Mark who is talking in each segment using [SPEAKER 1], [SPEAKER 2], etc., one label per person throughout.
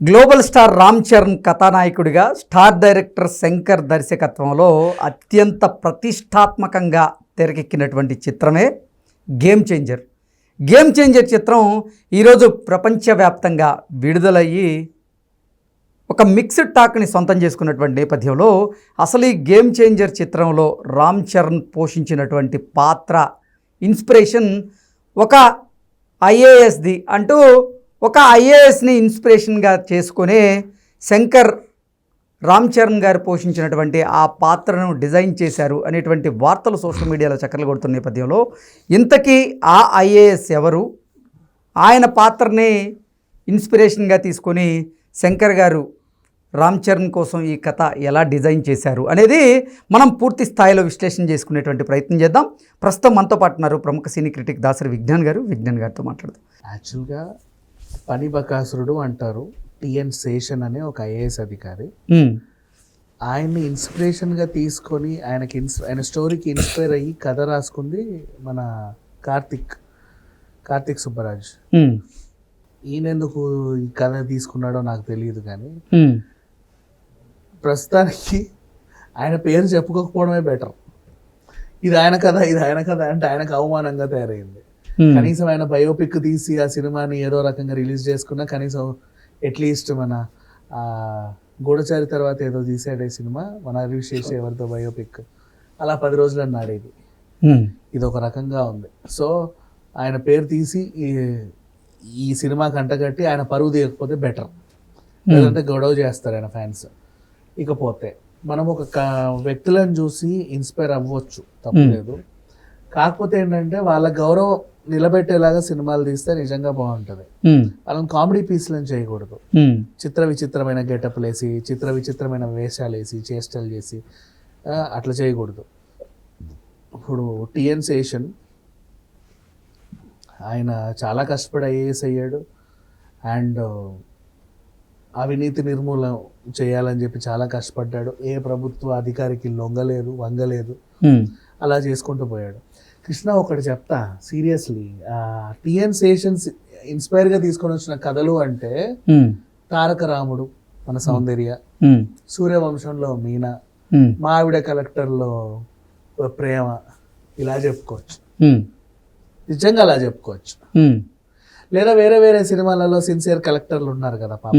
[SPEAKER 1] Global star Ram Charan కథానాయకుడిగా star director Shankar దర్శకత్వంలో అత్యంత ప్రతిష్టాత్మకంగా తెరకెక్కినటువంటి చిత్రమే గేమ్ చేంజర్. గేమ్ చేంజర్ చిత్రం ఈరోజు ప్రపంచవ్యాప్తంగా విడుదలయ్యి ఒక మిక్స్డ్ టాక్ని సొంతం చేసుకున్నటువంటి నేపథ్యంలో అసలు ఈ గేమ్ చేంజర్ చిత్రంలో రామ్ చరణ్ పోషించినటువంటి పాత్ర ఇన్స్పిరేషన్ ఒక ఐఏఎస్ది అంటూ ఒక ఐఏఎస్ని ఇన్స్పిరేషన్గా చేసుకునే శంకర్ రామ్ చరణ్ గారు పోషించినటువంటి ఆ పాత్రను డిజైన్ చేశారు అనేటువంటి వార్తలు సోషల్ మీడియాలో చక్కర్లు కొడుతున్న నేపథ్యంలో ఇంతకీ ఆ ఐఏఎస్ ఎవరు? ఆయన పాత్రని ఇన్స్పిరేషన్గా తీసుకొని శంకర్ గారు రామ్ చరణ్ కోసం ఈ కథ ఎలా డిజైన్ చేశారు అనేది మనం పూర్తి స్థాయిలో విశ్లేషణ చేసుకునేటువంటి ప్రయత్నం చేద్దాం. ప్రస్తుతం మనతో పాటు ఉన్నారు ప్రముఖ సినీ క్రిటిక్ దాసరి విజ్ఞాన్ గారు. విజ్ఞాన్ గారితో మాట్లాడదాం.
[SPEAKER 2] యాక్చువల్గా పని బకాసురుడు అంటారు టిఎన్ శేషన్ అనే ఒక ఐఏఎస్ అధికారి. ఆయన్ని ఇన్స్పిరేషన్గా తీసుకొని ఆయనకి ఇన్స్ ఆయన స్టోరీకి ఇన్స్పైర్ అయ్యి కథ రాసుకుంది మన కార్తిక్ కార్తిక్ సుబ్బరాజ్.
[SPEAKER 1] ఉమ్,
[SPEAKER 2] ఈయన ఎందుకు ఈ కథ తీసుకున్నాడో నాకు తెలియదు కానీ ప్రస్తుతానికి ఆయన పేరు చెప్పుకోకపోవడమే బెటర్. ఇది ఆయన కథ ఇది ఆయన కథ అంటే ఆయనకు అవమానంగా తయారైంది. కనీసం ఆయన బయోపిక్ తీసి ఆ సినిమాని ఏదో రకంగా రిలీజ్ చేసుకున్నా కనీసం అట్లీస్ట్ మన గూఢచారి తర్వాత ఏదో తీసాడే సినిమా మన హరీష్ ఎవరితో బయోపిక్ అలా పది రోజులు ఆడేది.
[SPEAKER 1] ఉమ్,
[SPEAKER 2] ఇది ఒక రకంగా ఉంది. సో ఆయన పేరు తీసి ఈ ఈ సినిమాకి అంటగట్టి ఆయన పరువు తీయకపోతే బెటర్ లేదంటే గొడవ చేస్తారు ఆయన ఫ్యాన్స్ ఇకపోతే మనం ఒక వ్యక్తులను చూసి ఇన్స్పైర్ అవ్వచ్చు తప్పలేదు. కాకపోతే ఏంటంటే వాళ్ళ గౌరవం నిలబెట్టేలాగా సినిమాలు తీస్తే నిజంగా బాగుంటుంది. వాళ్ళని కామెడీ పీస్లను చేయకూడదు. చిత్ర విచిత్రమైన గెటప్లు వేసి చిత్ర విచిత్రమైన వేషాలు వేసి చేష్టలు చేసి అట్లా చేయకూడదు. ఇప్పుడు టిఎన్ శేషన్ ఆయన చాలా కష్టపడి ఐఏఎస్ అయ్యాడు. అండ్ అవినీతి నిర్మూలన చేయాలని చెప్పి చాలా కష్టపడ్డాడు. ఏ ప్రభుత్వ అధికారికి లొంగలేదు వంగలేదు. అలా చేసుకుంటూ పోయాడు. కృష్ణ ఒకటి చెప్తా సీరియస్లీ టిఎన్ శేషన్స్ ఇన్స్పైర్గా తీసుకొని వచ్చిన కథలు అంటే తారక రాముడు మన సౌందర్య సూర్యవంశంలో మీనా మావిడ కలెక్టర్లో ప్రేమ ఇలా చెప్పుకోవచ్చు. నిజంగా అలా చెప్పుకోవచ్చు. లేదా వేరే వేరే సినిమాలలో సిన్సియర్ కలెక్టర్లు ఉన్నారు కదా పాప.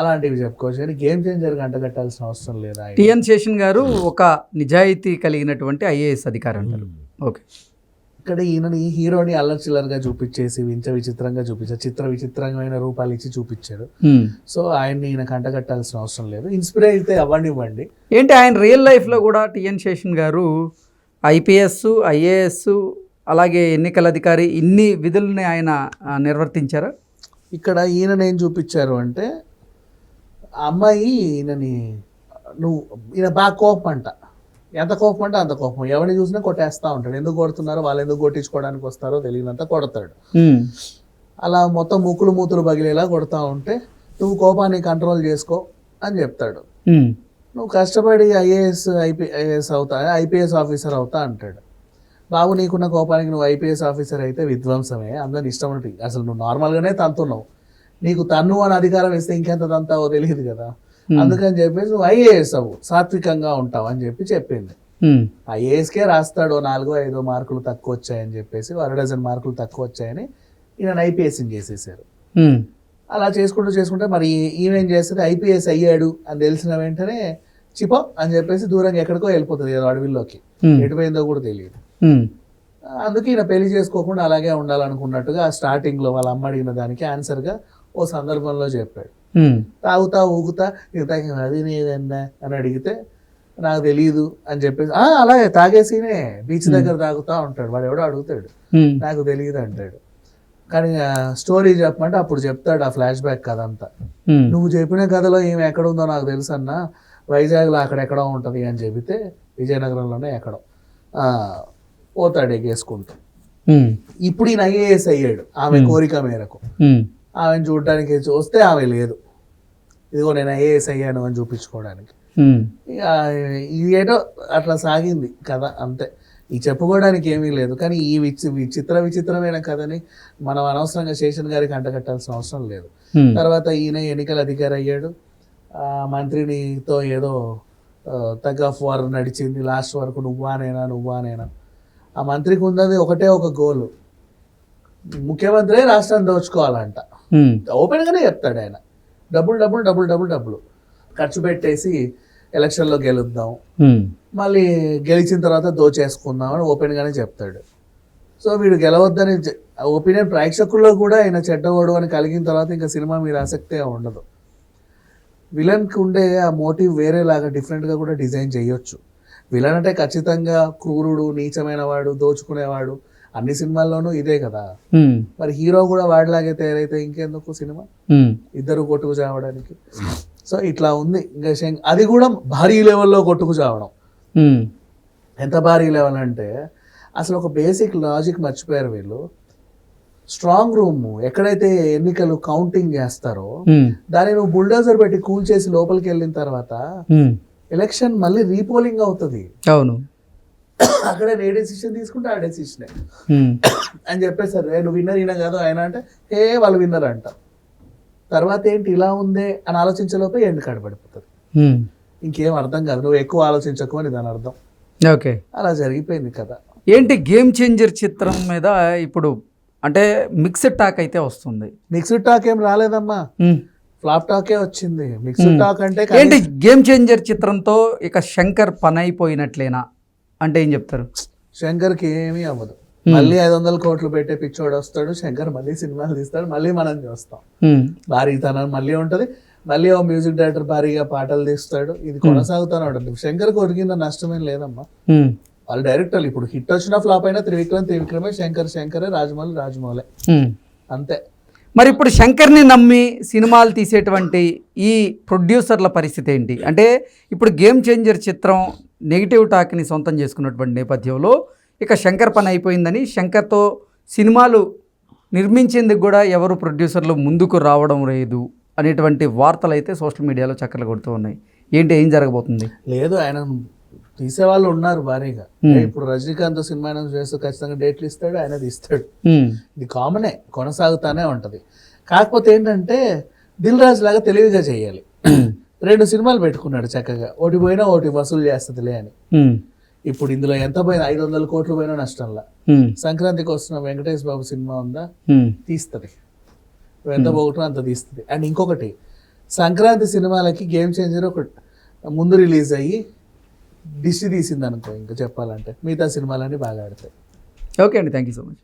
[SPEAKER 2] అలాంటివి చెప్పుకోవచ్చు. కానీ గేమ్ చేంజర్ గంట కట్టాల్సిన అవసరం లేదా.
[SPEAKER 1] టిఎన్ శేషన్ గారు ఒక నిజాయితీ కలిగినటువంటి ఐఏఎస్ అధికారి అంటారు. ఓకే.
[SPEAKER 2] ఇక్కడ ఈయనని హీరోని అల్లర్చిల్లర్గా చూపించేసి వింత విచిత్రంగా చూపించారు. చిత్ర విచిత్రమైన రూపాలు ఇచ్చి చూపించారు. సో ఆయన్ని ఈయన కంట కట్టాల్సిన అవసరం లేదు. ఇన్స్పైర్ అయితే అవ్వనివ్వండి.
[SPEAKER 1] ఏంటి ఆయన రియల్ లైఫ్లో కూడా టిఎన్ శేషన్ గారు ఐపీఎస్ ఐఏఎస్ అలాగే ఎన్నికల అధికారి ఇన్ని విధుల్ని ఆయన నిర్వర్తించారా?
[SPEAKER 2] ఇక్కడ ఈయనని ఏం చూపించారు అంటే ఆ అమ్మాయి ఈయనని నువ్వు ఈయన బాగా కోపం అంట ఎంత కోపం అంటే అంత కోపం. ఎవరిని చూసినా కొట్టేస్తా ఉంటాడు. ఎందుకు కొడుతున్నారో వాళ్ళు ఎందుకు కొట్టించుకోవడానికి వస్తారో తెలియనంత కొడతాడు. అలా మొత్తం ముక్కులు మూతులు బగిలేలా కొడతా ఉంటే నువ్వు కోపాన్ని కంట్రోల్ చేసుకో అని చెప్తాడు. నువ్వు కష్టపడి ఐఏఎస్ ఐపీ ఐఏఎస్ అవుతా ఐపీఎస్ ఆఫీసర్ అవుతా అంటాడు. బాబు నీకున్న కోపానికి నువ్వు ఐపీఎస్ ఆఫీసర్ అయితే విధ్వంసమే. అందరిని ఇష్టం అసలు నువ్వు నార్మల్గానే తంతున్నావు నీకు తన్ను అని అధికారం ఇస్తే ఇంకెంత తంతావో తెలియదు కదా అందుకని చెప్పేసి నువ్వు ఐఏఎస్ అవ్వు సాత్వికంగా ఉంటావు అని చెప్పి చెప్పింది
[SPEAKER 1] ఉమ్.
[SPEAKER 2] ఐఏఎస్కే రాస్తాడు నాలుగో ఐదో మార్కులు తక్కువ వచ్చాయని చెప్పేసి అర డజన్ మార్కులు తక్కువ వచ్చాయని ఈయన ఐపీఎస్ని చేసేసారు
[SPEAKER 1] ఉమ్.
[SPEAKER 2] అలా చేసుకుంటూ చేసుకుంటే మరి ఈయనేం చేస్తుంది ఐపీఎస్ అయ్యాడు అని తెలిసిన వెంటనే చిపో అని చెప్పేసి దూరంగా ఎక్కడికో వెళ్ళిపోతుంది ఏదో అడవిలోకి
[SPEAKER 1] ఉమ్.
[SPEAKER 2] ఎటు పోయిందో కూడా తెలియదు. అందుకే ఈయన పెళ్ళి చేసుకోకుండా అలాగే ఉండాలనుకున్నట్టుగా స్టార్టింగ్లో వాళ్ళ అమ్మ అడిగిన దానికి ఆన్సర్గా ఓ సందర్భంలో చెప్పాడు. తాగుతా ఊగుతా తాగి అది నేదన్నా అని అడిగితే నాకు తెలియదు అని చెప్పేసి "ఆ, అలాగే తాగేసినే బీచ్ దగ్గర తాగుతా ఉంటాడు వాడు ఎవడో అడుగుతాడు. నాకు తెలియదు అంటాడు కానీ స్టోరీ చెప్పమంటే అప్పుడు చెప్తాడు ఆ ఫ్లాష్ బ్యాక్ కథ అంతా. నువ్వు చెప్పిన కథలో ఏమి ఎక్కడ ఉందో నాకు తెలుసు అన్న వైజాగ్లో అక్కడ ఎక్కడో ఉంటుంది అని చెబితే విజయనగరంలోనే ఎక్కడో ఆ, పోతాడు ఎగేసుకుంటూ. ఇప్పుడు ఈయన ఐఏఎస్ అయ్యాడు ఆమె కోరిక మేరకు. ఆమెను చూడడానికి చూస్తే ఆమె లేదు. ఇదిగో నేను ఐఏఎస్ అయ్యాను అని చూపించుకోవడానికి.
[SPEAKER 1] ఉమ్.
[SPEAKER 2] ఇక ఇది ఏటో అట్లా సాగింది కథ అంతే. ఈ చెప్పుకోవడానికి ఏమీ లేదు. కానీ ఈ విచి విచిత్ర విచిత్రమైన కథని మనం అనవసరంగా శేషన్ గారికి అంటగట్టాల్సిన అవసరం లేదు. తర్వాత ఈయన ఎన్నికల అధికారి అయ్యాడు. ఆ మంత్రినితో ఏదో తగ్గ ఆఫ్ వార్ నడిచింది. లాస్ట్ వరకు నువ్వానేనా నువ్వానేనా ఆ మంత్రికి ఉన్నది ఒకటే ఒక గోల్ ముఖ్యమంత్రి రాష్ట్రాన్ని దోచుకోవాలంట. ఓపెన్గానే చెప్తాడు ఆయన. డబ్బులు డబ్బులు డబ్బులు డబ్బులు డబ్బులు ఖర్చు పెట్టేసి ఎలక్షన్లో గెలుద్దాం.
[SPEAKER 1] హ్మ్.
[SPEAKER 2] మళ్ళీ గెలిచిన తర్వాత దోచేసుకుందాం అని ఓపెన్గానే చెప్తాడు. సో వీడు గెలవద్దని ఒపీనియన్ ప్రేక్షకుల్లో కూడా ఆయన చెడ్డవాడు అని కలిగిన తర్వాత ఇంకా సినిమా మీద ఆసక్తే ఉండదు. విలన్కి ఉండే ఆ మోటివ్ వేరేలాగా డిఫరెంట్గా కూడా డిజైన్ చేయొచ్చు. విలన్ అంటే ఖచ్చితంగా క్రూరుడు నీచమైన వాడు దోచుకునేవాడు. అన్ని సినిమాల్లోనూ ఇదే కదా. మరి హీరో కూడా వాడిలాగే తయారైతే ఇంకెందుకు సినిమా. ఇద్దరు కొట్టుకు చావడానికి సో ఇట్లా ఉంది ఇంకా అది కూడా భారీ లెవెల్లో కొట్టుకు చావడం. ఎంత భారీ లెవెల్ అంటే అసలు ఒక బేసిక్ లాజిక్ మర్చిపోయారు వీళ్ళు స్ట్రాంగ్ రూమ్ ఎక్కడైతే ఎన్నికలు కౌంటింగ్ చేస్తారో. దాన్ని నువ్వు బుల్డోజర్ పెట్టి కూల్ చేసి లోపలికి వెళ్ళిన తర్వాత. ఎలక్షన్ మళ్ళీ రీపోలింగ్ అవుతుంది
[SPEAKER 1] అవును
[SPEAKER 2] అక్కడ ఏ డెసిషన్ తీసుకుంటే ఆ డెసిషనే. అని చెప్పేసారు "ఏ, నువ్వు విన్నర్ ఈయన కాదు ఆయన అంటే ఏ వాళ్ళు విన్నర్ అంట. తర్వాత ఏంటి ఇలా ఉందే అని ఆలోచించలోపే ఎండ్
[SPEAKER 1] హ్మ్.
[SPEAKER 2] ఇంకేం అర్థం కాదు నువ్వు ఎక్కువ ఆలోచించకు అని దాని అర్థం.
[SPEAKER 1] ఓకే.
[SPEAKER 2] అలా జరిగిపోయింది కదా
[SPEAKER 1] ఏంటి గేమ్ చేంజర్ చిత్రం మీద ఇప్పుడు అంటే మిక్స్డ్ టాక్ అయితే వస్తుంది.
[SPEAKER 2] మిక్స్డ్ టాక్ ఏం రాలేదమ్మా. ఫ్లాప్ టాకే వచ్చింది. మిక్స్డ్ టాక్ అంటే
[SPEAKER 1] ఏంటి గేమ్ చేంజర్ చిత్రంతో ఇక శంకర్ పని అయిపోయినట్లేనా అంటే ఏం చెప్తారు?
[SPEAKER 2] శంకర్కి ఏమీ అవ్వదు. మళ్ళీ ఐదు వందల కోట్లు పెట్టే పిచ్చోడు వస్తాడు శంకర్ మళ్ళీ సినిమాలు తీస్తాడు మళ్ళీ మనం చూస్తాం. భారీతనం మళ్ళీ ఉంటది. మళ్ళీ ఓ మ్యూజిక్ డైరెక్టర్ భారీగా పాటలు తీస్తాడు. ఇది కొనసాగుతూనే ఉంటుంది. శంకర్ కొరికిన నష్టమేం లేదమ్మా. వాళ్ళు డైరెక్టర్లు ఇప్పుడు హిట్ వచ్చిన ఫ్లాప్ అయినా త్రివిక్రమ్ త్రివిక్రమే శంకర్ శంకరే రాజమౌళి రాజమౌళి. అంతే.
[SPEAKER 1] మరి ఇప్పుడు శంకర్ని నమ్మి సినిమాలు తీసేటువంటి ఈ ప్రొడ్యూసర్ల పరిస్థితి ఏంటి? అంటే ఇప్పుడు గేమ్ చేంజర్ చిత్రం నెగిటివ్ టాక్ని సొంతం చేసుకున్నటువంటి నేపథ్యంలో ఇక శంకర్ పని అయిపోయిందని శంకర్తో సినిమాలు నిర్మించేందుకు కూడా ఎవరు ప్రొడ్యూసర్లు ముందుకు రావడం లేదు అనేటువంటి వార్తలు అయితే సోషల్ మీడియాలో చక్కర్లు కొడుతూ ఉన్నాయి. ఏంటి ఏం జరగబోతుంది?
[SPEAKER 2] లేదు ఆయన తీసే వాళ్ళు ఉన్నారు భారీగా. ఇప్పుడు రజనీకాంత్ సినిమా చేస్తూ ఖచ్చితంగా డేట్లు ఇస్తాడు ఆయన తీస్తాడు
[SPEAKER 1] హ్మ్.
[SPEAKER 2] ఇది కామనే కొనసాగుతానే ఉంటది. కాకపోతే ఏంటంటే దిల్ రాజు లాగా తెలివిగా చేయాలి. రెండు సినిమాలు పెట్టుకున్నాడు చక్కగా. ఒకటి పోయినా ఒకటి వసూలు చేస్తుందిలే అని. ఇప్పుడు ఇందులో ఎంత పోయినా ఐదు వందల కోట్లు పోయినా నష్టంలా. సంక్రాంతికి వస్తున్న వెంకటేష్ బాబు సినిమా ఉందా. తీస్తుంది. ఎంత పోగొట్టినా అంత తీస్తుంది. అండ్ ఇంకొకటి సంక్రాంతి సినిమాలకి గేమ్ చేంజర్ ఒక ముందు రిలీజ్ అయ్యి దిష్టి తీసింది అనుకో ఇంకా చెప్పాలంటే మిగతా సినిమాలన్నీ బాగా ఆడతాయి.
[SPEAKER 1] ఓకే అండి. Thank you so much.